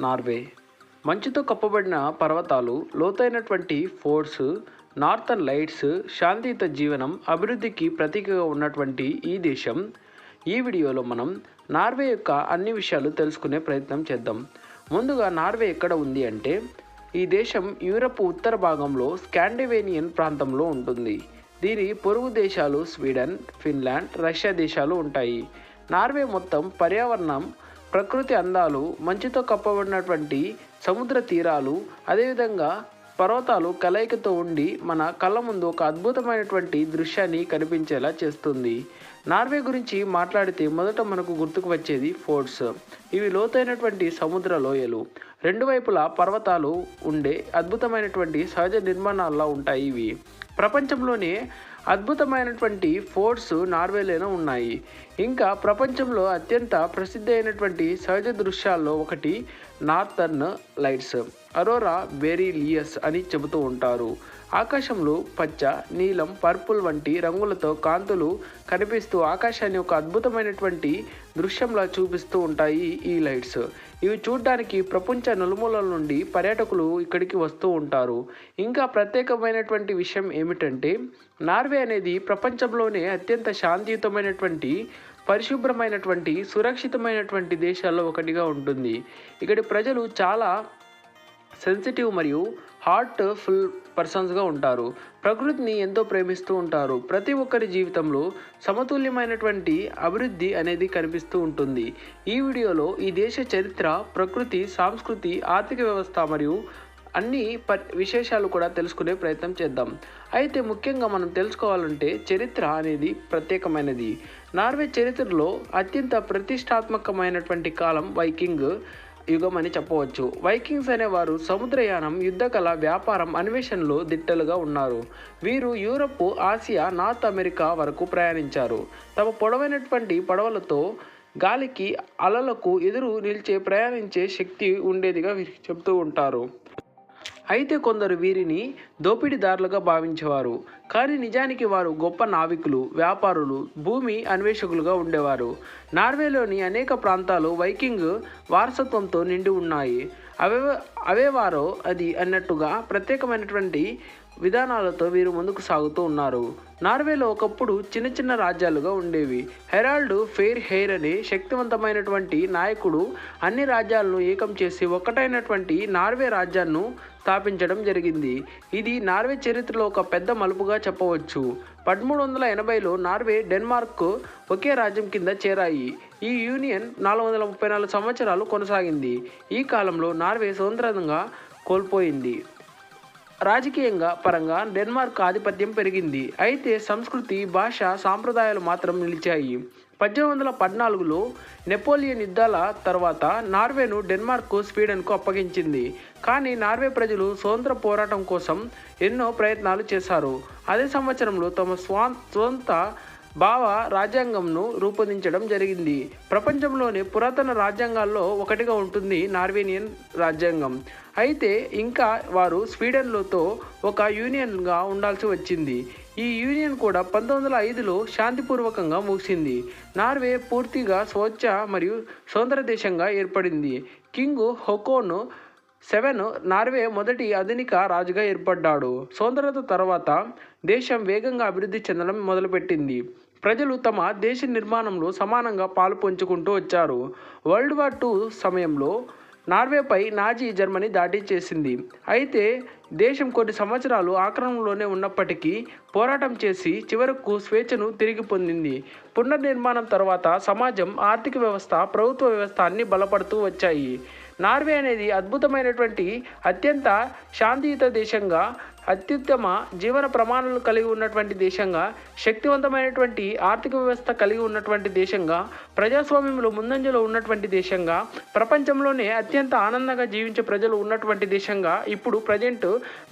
Norway. మంచుతో కప్పబడిన పర్వతాలు లోతైనటువంటి ఫోర్ట్స్ నార్థన్ లైట్స్ శాంతియుత జీవనం అభివృద్ధికి ప్రతీకగా ఉన్నటువంటి ఈ దేశం. ఈ వీడియోలో మనం నార్వే యొక్క అన్ని విషయాలు తెలుసుకునే ప్రయత్నం చేద్దాం. ముందుగా నార్వే ఎక్కడ ఉంది అంటే ఈ దేశం యూరప్ ఉత్తర భాగంలో స్కాండివేనియన్ ప్రాంతంలో ఉంటుంది. దీని పొరుగు దేశాలు స్వీడన్ ఫిన్లాండ్ రష్యా దేశాలు ఉంటాయి. నార్వే మొత్తం పర్యావరణం ప్రకృతి అందాలు మంచుతో కప్పబడినటువంటి సముద్ర తీరాలు అదేవిధంగా పర్వతాలు కలయికతో ఉండి మన కళ్ళ ముందు ఒక అద్భుతమైనటువంటి దృశ్యాన్ని కనిపించేలా చేస్తుంది. నార్వే గురించి మాట్లాడితే మొదట మనకు గుర్తుకు వచ్చేది ఫోర్ట్స్. ఇవి లోతైనటువంటి సముద్ర లోయలు. రెండు వైపులా పర్వతాలు ఉండే అద్భుతమైనటువంటి సహజ నిర్మాణాల్లో ఉంటాయి ఇవి. ప్రపంచంలోనే అద్భుతమైనటువంటి ఫోర్ట్స్ నార్వేలోనే ఉన్నాయి. ఇంకా ప్రపంచంలో అత్యంత ప్రసిద్ధి అయినటువంటి సహజ దృశ్యాల్లో ఒకటి నార్థర్న్ లైట్స్ అరోరా బెరీలియస్ అని చెబుతూ ఉంటారు. ఆకాశంలో పచ్చ నీలం పర్పుల్ వంటి రంగులతో కాంతులు కనిపిస్తూ ఆకాశాన్ని ఒక అద్భుతమైనటువంటి దృశ్యంలా చూపిస్తూ ఉంటాయి ఈ లైట్స్. ఇవి చూడడానికి ప్రపంచ నలుమూలల నుండి పర్యాటకులు ఇక్కడికి వస్తూ ఉంటారు. ఇంకా ప్రత్యేకమైనటువంటి విషయం ఏమిటంటే నార్వే అనేది ప్రపంచంలోనే అత్యంత శాంతియుతమైనటువంటి పరిశుభ్రమైనటువంటి సురక్షితమైనటువంటి దేశాల్లో ఒకటిగా ఉంటుంది. ఇక్కడి ప్రజలు చాలా సెన్సిటివ్ మరియు హార్ట్ ఫుల్ పర్సన్స్గా ఉంటారు. ప్రకృతిని ఎంతో ప్రేమిస్తూ ఉంటారు. ప్రతి ఒక్కరి జీవితంలో సమతుల్యమైనటువంటి అభివృద్ధి అనేది కనిపిస్తూ ఉంటుంది. ఈ వీడియోలో ఈ దేశ చరిత్ర ప్రకృతి సాంస్కృతి ఆర్థిక వ్యవస్థ మరియు అన్ని ప విశేషాలు కూడా తెలుసుకునే ప్రయత్నం చేద్దాం. అయితే ముఖ్యంగా మనం తెలుసుకోవాలంటే చరిత్ర అనేది ప్రత్యేకమైనది. నార్వే చరిత్రలో అత్యంత ప్రతిష్టాత్మకమైనటువంటి కాలం వైకింగ్ యుగం అని చెప్పవచ్చు. వైకింగ్స్ అనేవారు సముద్రయానం యుద్ధకళ వ్యాపారం అన్వేషణలో దిట్టలుగా ఉన్నారు. వీరు యూరప్ ఆసియా నార్త్ అమెరికా వరకు ప్రయాణించారు. తమ పొడవైనటువంటి పడవలతో గాలికి అలలకు ఎదురు నిలిచే ప్రయాణించే శక్తి ఉండేదిగా వీరు చెప్తూ ఉంటారు. అయితే కొందరు వీరిని దోపిడీదారులుగా భావించేవారు. కానీ నిజానికి వారు గొప్ప నావికులు వ్యాపారులు భూమి అన్వేషకులుగా ఉండేవారు. నార్వేలోని అనేక ప్రాంతాలు వైకింగ్ వారసత్వంతో నిండి ఉన్నాయి. అవే అవే వారో అది అన్నట్టుగా ప్రత్యేకమైనటువంటి విధానాలతో వీరు ముందుకు సాగుతూ ఉన్నారు. నార్వేలో ఒకప్పుడు చిన్న చిన్న రాజ్యాలుగా ఉండేవి. హెరాల్డ్ ఫెయిర్ హెయిర్ అనే శక్తివంతమైనటువంటి నాయకుడు అన్ని రాజ్యాలను ఏకం చేసి ఒక్కటైనటువంటి నార్వే రాజ్యాన్ని స్థాపించడం జరిగింది. ఇది నార్వే చరిత్రలో ఒక పెద్ద మలుపుగా చెప్పవచ్చు. పదమూడు వందల ఎనభైలో నార్వే డెన్మార్క్ ఒకే రాజ్యం కింద చేరాయి. ఈ యూనియన్ నాలుగు వందల ముప్పై నాలుగు సంవత్సరాలు కొనసాగింది. ఈ కాలంలో నార్వే స్వతంత్రంగా కోల్పోయింది. రాజకీయంగా పరంగా డెన్మార్క్ ఆధిపత్యం పెరిగింది. అయితే సంస్కృతి భాష సాంప్రదాయాలు మాత్రం నిలిచాయి. పద్దెనిమిది వందల పద్నాలుగులో నెపోలియన్ యుద్ధాల తర్వాత నార్వేను డెన్మార్క్ స్వీడన్కు అప్పగించింది. కానీ నార్వే ప్రజలు స్వతంత్ర పోరాటం కోసం ఎన్నో ప్రయత్నాలు చేశారు. అదే సంవత్సరంలో తమ స్వా స్వంత భావ రాజ్యాంగంను రూపొందించడం జరిగింది. ప్రపంచంలోని పురాతన రాజ్యాంగాల్లో ఒకటిగా ఉంటుంది నార్వేనియన్ రాజ్యాంగం. అయితే ఇంకా వారు స్వీడన్లతో ఒక యూనియన్గా ఉండాల్సి వచ్చింది. ఈ యూనియన్ కూడా పంతొమ్మిది వందల ఐదులో శాంతిపూర్వకంగా ముగిసింది. నార్వే పూర్తిగా స్వచ్ఛ మరియు స్వతంత్ర దేశంగా ఏర్పడింది. కింగ్ హొకోను సెవెన్ నార్వే మొదటి ఆధునిక రాజుగా ఏర్పడ్డాడు. స్వతంత్రత తర్వాత దేశం వేగంగా అభివృద్ధి చెందడం మొదలుపెట్టింది. ప్రజలు తమ దేశ నిర్మాణంలో సమానంగా పాలు పంచుకుంటూ వచ్చారు. వరల్డ్ వార్ టూ సమయంలో నార్వేపై నాజీ జర్మనీ దాడి చేసింది. అయితే దేశం కొన్ని సంవత్సరాలు ఆక్రమణలోనే ఉన్నప్పటికీ పోరాటం చేసి చివరకు స్వేచ్ఛను తిరిగి పొందింది. పునర్నిర్మాణం తర్వాత సమాజం ఆర్థిక వ్యవస్థ ప్రభుత్వ వ్యవస్థ అన్ని బలపడుతూ వచ్చాయి. నార్వే అనేది అద్భుతమైనటువంటి అత్యంత శాంతియుత దేశంగా అత్యుత్తమ జీవన ప్రమాణాలు కలిగి ఉన్నటువంటి దేశంగా శక్తివంతమైనటువంటి ఆర్థిక వ్యవస్థ కలిగి ఉన్నటువంటి దేశంగా ప్రజాస్వామ్యంలో ముందంజలో ఉన్నటువంటి దేశంగా ప్రపంచంలోనే అత్యంత ఆనందంగా జీవించే ప్రజలు ఉన్నటువంటి దేశంగా ఇప్పుడు ప్రజెంట్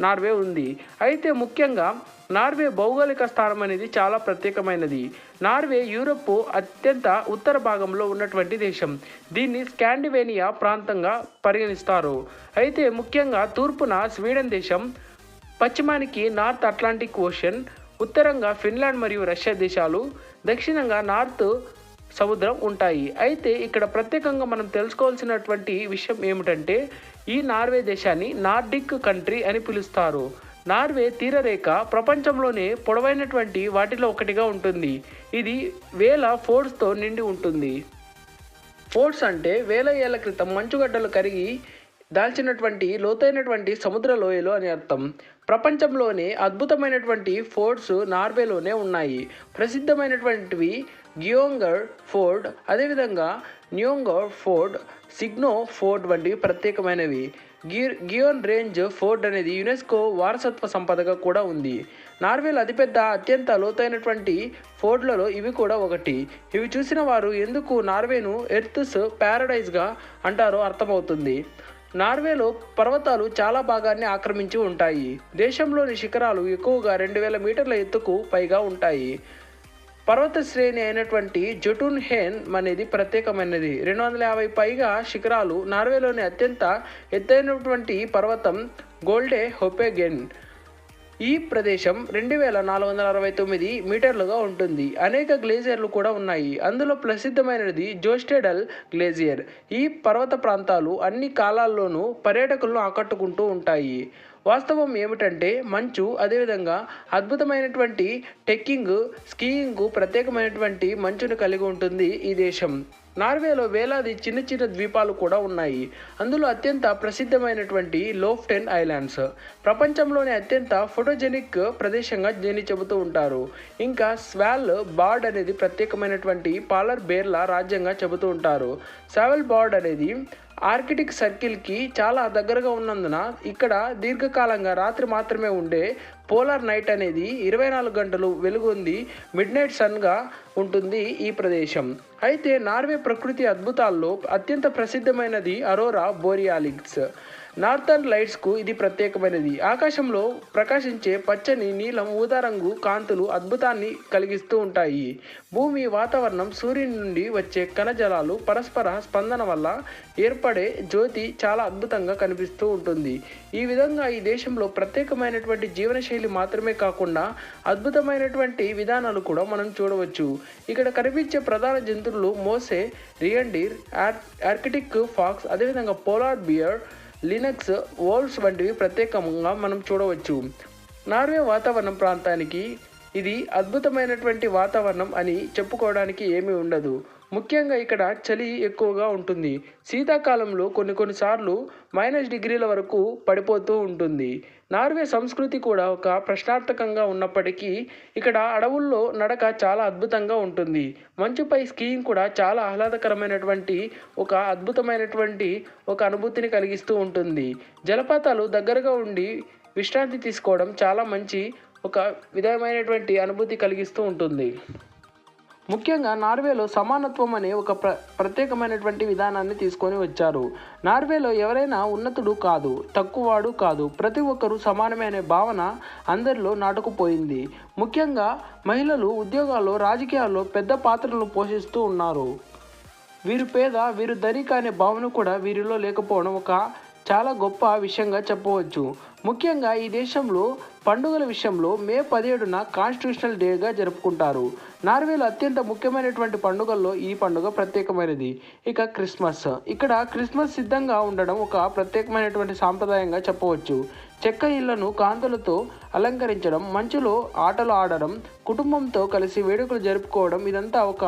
నార్వే ఉంది. అయితే ముఖ్యంగా నార్వే భౌగోళిక స్థానం అనేది చాలా ప్రత్యేకమైనది. నార్వే యూరప్ అత్యంత ఉత్తర భాగంలో ఉన్నటువంటి దేశం. దీన్ని స్కాండివేనియా ప్రాంతంగా పరిగణిస్తారు. అయితే ముఖ్యంగా తూర్పున స్వీడన్ దేశం పశ్చిమానికి నార్త్ అట్లాంటిక్ ఓషన్ ఉత్తరంగా ఫిన్లాండ్ మరియు రష్యా దేశాలు దక్షిణంగా నార్త్ సముద్రం ఉంటాయి. అయితే ఇక్కడ ప్రత్యేకంగా మనం తెలుసుకోవాల్సినటువంటి విషయం ఏమిటంటే ఈ నార్వే దేశాన్ని నార్డిక్ కంట్రీ అని పిలుస్తారు. నార్వే తీరరేఖ ప్రపంచంలోనే పొడవైనటువంటి వాటిలో ఒకటిగా ఉంటుంది. ఇది వేల ఫోర్స్తో నిండి ఉంటుంది. ఫోర్ట్స్ అంటే వేల ఏళ్ళ క్రితం మంచుగడ్డలు కరిగి దాల్చినటువంటి లోతైనటువంటి సముద్ర లోయలు అని అర్థం. ప్రపంచంలోనే అద్భుతమైనటువంటి ఫోర్ట్స్ నార్వేలోనే ఉన్నాయి. ప్రసిద్ధమైనటువంటివి గియోంగర్ ఫోర్డ్ అదేవిధంగా న్యోంగర్ ఫోర్డ్ సిగ్నో ఫోర్డ్ వంటివి ప్రత్యేకమైనవి. గిర్ గియోన్ రేంజ్ ఫోర్డ్ అనేది యునెస్కో వారసత్వ సంపదగా కూడా ఉంది. నార్వేలో అతిపెద్ద అత్యంత లోతైనటువంటి ఫోర్డ్లలో ఇవి కూడా ఒకటి. ఇవి చూసిన వారు ఎందుకు నార్వేను ఎర్త్స్ ప్యారడైజ్గా అంటారో అర్థమవుతుంది. నార్వేలో పర్వతాలు చాలా భాగాన్ని ఆక్రమించి ఉంటాయి. దేశంలోని శిఖరాలు ఎక్కువగా రెండు వేల మీటర్ల ఎత్తుకు పైగా ఉంటాయి. పర్వత శ్రేణి అయినటువంటి జొటున్ హేన్ అనేది ప్రత్యేకమైనది. రెండు వందల యాభై పైగా శిఖరాలు నార్వేలోని అత్యంత ఎత్తైనటువంటి పర్వతం గోల్డే హొపెగెన్. ఈ ప్రదేశం రెండు వేల నాలుగు వందల అరవై తొమ్మిది మీటర్లుగా ఉంటుంది. అనేక గ్లేజియర్లు కూడా ఉన్నాయి. అందులో ప్రసిద్ధమైనది జోస్టెడల్ గ్లేజియర్. ఈ పర్వత ప్రాంతాలు అన్ని కాలాల్లోనూ పర్యాటకులను ఆకట్టుకుంటూ ఉంటాయి. వాస్తవం ఏమిటంటే మంచు అదేవిధంగా అద్భుతమైనటువంటి టెక్కింగ్ స్కీయింగ్కు ప్రత్యేకమైనటువంటి మంచును కలిగి ఉంటుంది ఈ దేశం. నార్వేలో వేలాది చిన్న చిన్న ద్వీపాలు కూడా ఉన్నాయి. అందులో అత్యంత ప్రసిద్ధమైనటువంటి లోఫ్టెన్ ఐలాండ్స్. ప్రపంచంలోనే అత్యంత ఫోటోజెనిక్ ప్రదేశంగా దీన్ని చెబుతూ ఉంటారు. ఇంకా స్వాల్ బార్డ్ అనేది ప్రత్యేకమైనటువంటి పాలర్ బేర్ల రాజ్యంగా చెబుతూ ఉంటారు. సావెల్ బార్డ్ అనేది ఆర్కిటిక్ సర్కిల్కి చాలా దగ్గరగా ఉన్నందున ఇక్కడ దీర్ఘకాలంగా రాత్రి మాత్రమే ఉండే పోలార్ నైట్ అనేది ఇరవై నాలుగు గంటలు వెలుగొంది మిడ్ నైట్ సన్గా ఉంటుంది ఈ ప్రదేశం. అయితే నార్వే ప్రకృతి అద్భుతాల్లో అత్యంత ప్రసిద్ధమైనది అరోరా బోరియాలిక్స్. నార్థర్న్ లైట్స్కు ఇది ప్రత్యేకమైనది. ఆకాశంలో ప్రకాశించే పచ్చని నీలం ఊదా రంగు కాంతులు అద్భుతాన్ని కలిగిస్తూ ఉంటాయి. భూమి వాతావరణం సూర్యుని నుండి వచ్చే కణజలాలు పరస్పర స్పందన వల్ల ఏర్పడే జ్యోతి చాలా అద్భుతంగా కనిపిస్తూ ఉంటుంది. ఈ విధంగా ఈ దేశంలో ప్రత్యేకమైనటువంటి జీవనశైలి మాత్రమే కాకుండా అద్భుతమైనటువంటి విధానాలు కూడా మనం చూడవచ్చు. ఇక్కడ కనిపించే ప్రధాన జంతువులు మోసే రియండీర్ ఆర్ ఆర్కిటిక్ ఫాక్స్ అదేవిధంగా పోలార్ బియర్ లినక్స్ వోల్స్ వంటివి ప్రత్యేకంగా మనం చూడవచ్చు. నార్వే వాతావరణం ప్రాంతానికి ఇది అద్భుతమైనటువంటి వాతావరణం అని చెప్పుకోవడానికి ఏమీ ఉండదు. ముఖ్యంగా ఇక్కడ చలి ఎక్కువగా ఉంటుంది. శీతాకాలంలో కొన్ని కొన్నిసార్లు మైనస్ డిగ్రీల వరకు పడిపోతూ ఉంటుంది. నార్వే సంస్కృతి కూడా ఒక ప్రశ్నార్థకంగా ఉన్నప్పటికీ ఇక్కడ అడవుల్లో నడక చాలా అద్భుతంగా ఉంటుంది. మంచుపై స్కీయింగ్ కూడా చాలా ఆహ్లాదకరమైనటువంటి ఒక అద్భుతమైనటువంటి ఒక అనుభూతిని కలిగిస్తూ ఉంటుంది. జలపాతాలు దగ్గరగా ఉండి విశ్రాంతి తీసుకోవడం చాలా మంచి ఒక విధమైనటువంటి అనుభూతి కలిగిస్తూ ఉంటుంది. ముఖ్యంగా నార్వేలో సమానత్వం అనే ఒక ప్ర ప్రత్యేకమైనటువంటి విధానాన్ని తీసుకొని వచ్చారు. నార్వేలో ఎవరైనా ఉన్నతుడు కాదు తక్కువవాడు కాదు ప్రతి ఒక్కరూ సమానమే అనే భావన అందరిలో నాటుకుపోయింది. ముఖ్యంగా మహిళలు ఉద్యోగాల్లో రాజకీయాల్లో పెద్ద పాత్రలను పోషిస్తూ ఉన్నారు. వీరు పేద వీరు ధనిక అనే భావన కూడా వీరిలో లేకపోవడం ఒక చాలా గొప్ప విషయంగా చెప్పవచ్చు. ముఖ్యంగా ఈ దేశంలో పండుగల విషయంలో మే పదిహేడున కాన్స్టిట్యూషనల్ డేగా జరుపుకుంటారు. నార్వేలో అత్యంత ముఖ్యమైనటువంటి పండుగల్లో ఈ పండుగ ప్రత్యేకమైనది. ఇక క్రిస్మస్. ఇక్కడ క్రిస్మస్ సిద్ధంగా ఉండడం ఒక ప్రత్యేకమైనటువంటి సాంప్రదాయంగా చెప్పవచ్చు. చెక్క ఇళ్ళను కాంతులతో అలంకరించడం మంచులో ఆటలు ఆడడం కుటుంబంతో కలిసి వేడుకలు జరుపుకోవడం ఇదంతా ఒక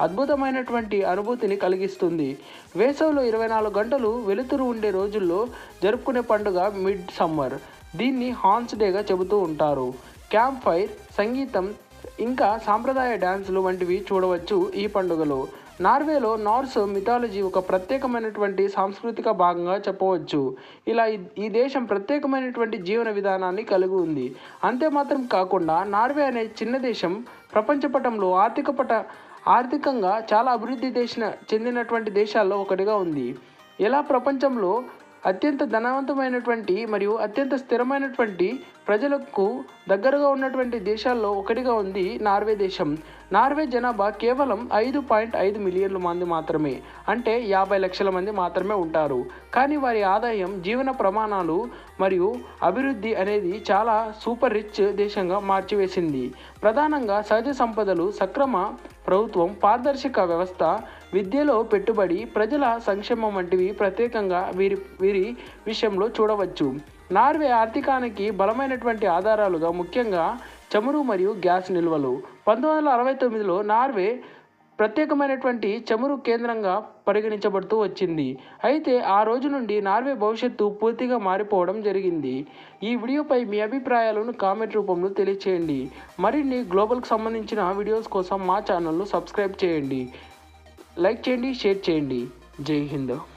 అద్భుతమైనటువంటి అనుభూతిని కలిగిస్తుంది. వేసవిలో ఇరవై నాలుగు గంటలు వెలుతురు ఉండే రోజుల్లో జరుపుకునే పండుగ మిడ్ సమ్మర్ దీన్ని హాన్స్ డేగా చెబుతూ ఉంటారు. క్యాంప్ ఫైర్ సంగీతం ఇంకా సాంప్రదాయ డ్యాన్సులు వంటివి చూడవచ్చు ఈ పండుగలో. నార్వేలో నార్స్ మిథాలజీ ఒక ప్రత్యేకమైనటువంటి సాంస్కృతిక భాగంగా చెప్పవచ్చు. ఇలా ఈ- ఈ దేశం ప్రత్యేకమైనటువంటి జీవన విధానాన్ని కలిగి ఉంది. అంతే మాత్రం కాకుండా నార్వే అనే చిన్న దేశం ప్రపంచ పటంలో ఆర్థిక పట ఆర్థికంగా చాలా అభివృద్ధి దేశ చెందినటువంటి దేశాల్లో ఒకటిగా ఉంది. ఇలా ప్రపంచంలో అత్యంత ధనవంతమైనటువంటి మరియు అత్యంత స్థిరమైనటువంటి ప్రజలకు దగ్గరగా ఉన్నటువంటి దేశాల్లో ఒకటిగా ఉంది నార్వే దేశం. నార్వే జనాభా కేవలం ఐదు పాయింట్ ఐదు మిలియన్ల మంది మాత్రమే అంటే యాభై లక్షల మంది మాత్రమే ఉంటారు. కానీ వారి ఆదాయం జీవన ప్రమాణాలు మరియు అభివృద్ధి అనేది చాలా సూపర్ రిచ్ దేశంగా మార్చివేసింది. ప్రధానంగా సహజ సంపదలు సక్రమ ప్రభుత్వం పారదర్శక వ్యవస్థ విద్యలో పెట్టుబడి ప్రజల సంక్షేమం వంటివి ప్రత్యేకంగా వీరి వీరి విషయంలో చూడవచ్చు. నార్వే ఆర్థికానికి బలమైనటువంటి ఆధారాలుగా ముఖ్యంగా చమురు మరియు గ్యాస్ నిల్వలు. పంతొమ్మిది వందల అరవై తొమ్మిదిలో నార్వే ప్రత్యేకమైనటువంటి చమురు కేంద్రంగా పరిగణించబడుతూ వచ్చింది. అయితే ఆ రోజు నుండి నార్వే భవిష్యత్తు పూర్తిగా మారిపోవడం జరిగింది. ఈ వీడియోపై మీ అభిప్రాయాలను కామెంట్ రూపంలో తెలియచేయండి. మరిన్ని గ్లోబల్కి సంబంధించిన వీడియోస్ కోసం మా ఛానల్ను సబ్స్క్రైబ్ చేయండి. లైక్ చేయండి షేర్ చేయండి. జై హింద్.